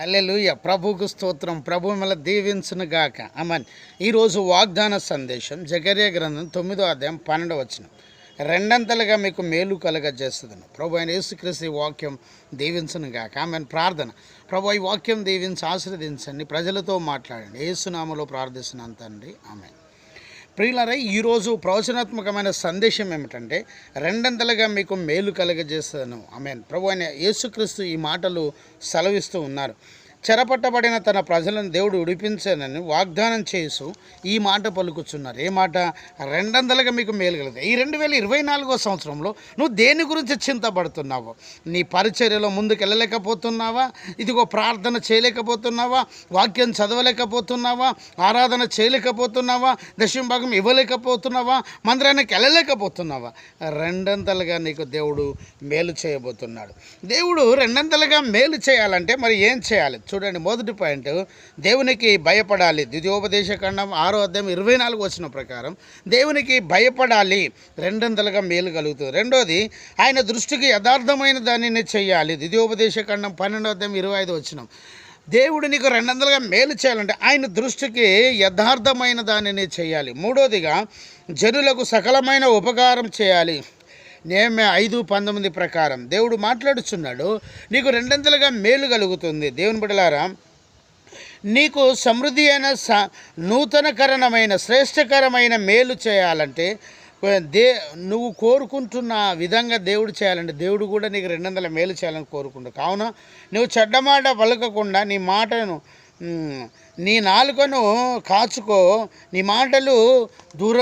Hallelujah ప్రభుకు స్తోత్రం. ప్రభు మిమ్మల్ని దీవించును గాక. అమన్ ఈరోజు వాగ్దాన సందేశం జగర్య గ్రంథం తొమ్మిదో అధ్యాయం పన్నెండు వచ్చిన రెండంతలుగా మీకు మేలు కలగజేస్తుంది ప్రభు అయిన యేసుక్రీస్తు ఈ వాక్యం దీవించును గాక. ఆమెన్. ప్రార్థన. ప్రభు ఈ వాక్యం దీవించి ఆశీర్వదించండి. ప్రజలతో మాట్లాడండి. ఏసునామలో ప్రార్థిస్తున్నాను తండ్రి. ఆమె ప్రియులరై ఈరోజు ప్రవచనాత్మకమైన సందేశం ఏమిటంటే రెండంతలుగా మీకు మేలు కలగజేస్తాను. ఆమెన్. ప్రభు అయిన యేసుక్రీస్తు ఈ మాటలు సెలవిస్తూ ఉన్నారు. చెరపట్టబడిన తన ప్రజలను దేవుడు విడిపించానని వాగ్దానం చేస్తూ ఈ మాట పలుకుతున్నారు. ఏ మాట? రెండంతలుగా మీకు మేలు కలుగుతాయి ఈ రెండు వేల ఇరవై నాలుగో సంవత్సరంలో నువ్వు దేని గురించి చింతపడుతున్నావు? నీ పరిచర్యలో ముందుకు వెళ్ళలేకపోతున్నావా ఇదిగో ప్రార్థన చేయలేకపోతున్నావా? వాక్యం చదవలేకపోతున్నావా? ఆరాధన చేయలేకపోతున్నావా? దశంభాగం ఇవ్వలేకపోతున్నావా? మందిరానికి వెళ్ళలేకపోతున్నావా? రెండంతలుగా నీకు దేవుడు మేలు చేయబోతున్నాడు. దేవుడు రెండంతలుగా మేలు చేయాలంటే మరి ఏం చేయాలి? చూడండి మొదటి పాయింట్. దేవునికి భయపడాలి. ద్వితీయోపదేశ ఖండం ఆరో అధ్యాయం ఇరవై నాలుగు వచ్చిన ప్రకారం దేవునికి భయపడాలి. రెండంతలుగా మేలు కలుగుతుంది. రెండోది ఆయన దృష్టికి యథార్థమైన దానిని చేయాలి. ద్వితీయోపదేశ ఖండం పన్నెండో అధ్యాయం ఇరవై ఐదు వచ్చినాం. దేవుడు నీకు రెండంతలుగా మేలు చేయాలంటే ఆయన దృష్టికి యథార్థమైన దానిని చేయాలి. మూడోదిగా జనులకు సకలమైన ఉపకారం చేయాలి. నేమే ఐదు పంతొమ్మిది ప్రకారం. దేవుడు మాట్లాడుచున్నాడు నీకు రెండంతలుగా మేలు కలుగుతుంది. దేవుని బిడలారా నీకు సమృద్ధి అయిన స నూతనకరణమైన శ్రేష్టకరమైన మేలు చేయాలంటే దే నువ్వు కోరుకుంటున్న విధంగా దేవుడు చేయాలంటే దేవుడు కూడా నీకు రెండు వందల మేలు చేయాలని కోరుకుంటావు కావున నువ్వు చెడ్డమాట పలకకుండా నీ మాటను నీ నాలుకను కాచుకో నీ మాటలు దూర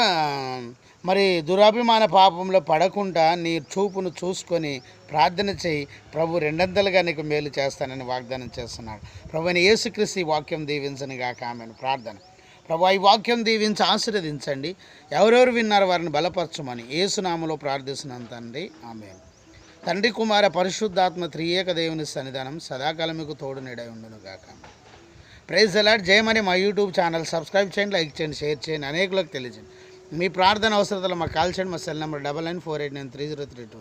మరి దురాభిమాన పాపంలో పడకుండా నీ చూపును చూసుకొని ప్రార్థన చేయి. ప్రభు రెండంతలుగా నీకు మేలు చేస్తానని వాగ్దానం చేస్తున్నాడు. ప్రభుని యేసుక్రీస్తు ఈ వాక్యం దీవించని గాక ఆమెను. ప్రార్థన. ప్రభు ఈ వాక్యం దీవించి ఆశీర్వదించండి. ఎవరెవరు విన్నారు వారిని బలపరచమని ఏసునామలో ప్రార్థిస్తున్నాను తండ్రి. ఆమె తండ్రి కుమార పరిశుద్ధాత్మ త్రియేక దేవుని సన్నిధానం సదాకాలం మీకు తోడు నీడై ఉండును గాక ప్రైజ్ అలాట్ జయమని మా యూట్యూబ్ ఛానల్ సబ్స్క్రైబ్ చేయండి లైక్ చేయండి షేర్ చేయండి అనేకులకు తెలియజేయండి. మీ ప్రార్థన అవసరతలు మాకు కాల్ చేయండి మా cell number double nine four eight nine three zero three two.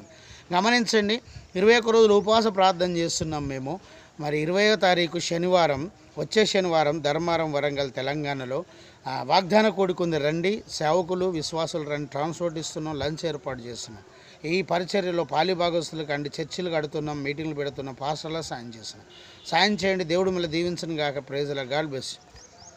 గమనించండి ఇరవై ఒక్క రోజులు ఉపవాస ప్రార్థన చేస్తున్నాం మేము. మరి ఇరవయో తారీఖు శనివారం వచ్చే శనివారం ధర్మారం వరంగల్ తెలంగాణలో వాగ్దాన కూడుకుంది రండి సేవకులు విశ్వాసులు రండి ట్రాన్స్పోర్ట్ ఇస్తున్నాం లంచ్ ఏర్పాటు చేస్తున్నాం. ఈ పరిచర్యలో పాలిభాగస్తులకు అండి చర్చిలు కడుతున్నాం మీటింగ్లు పెడుతున్నాం పాస్టర్లా సాయం చేస్తున్నాం. సాయం చేయండి దేవుడు మళ్ళీ దీవించను గాక ప్రేజల గాడ్ బెస్ట్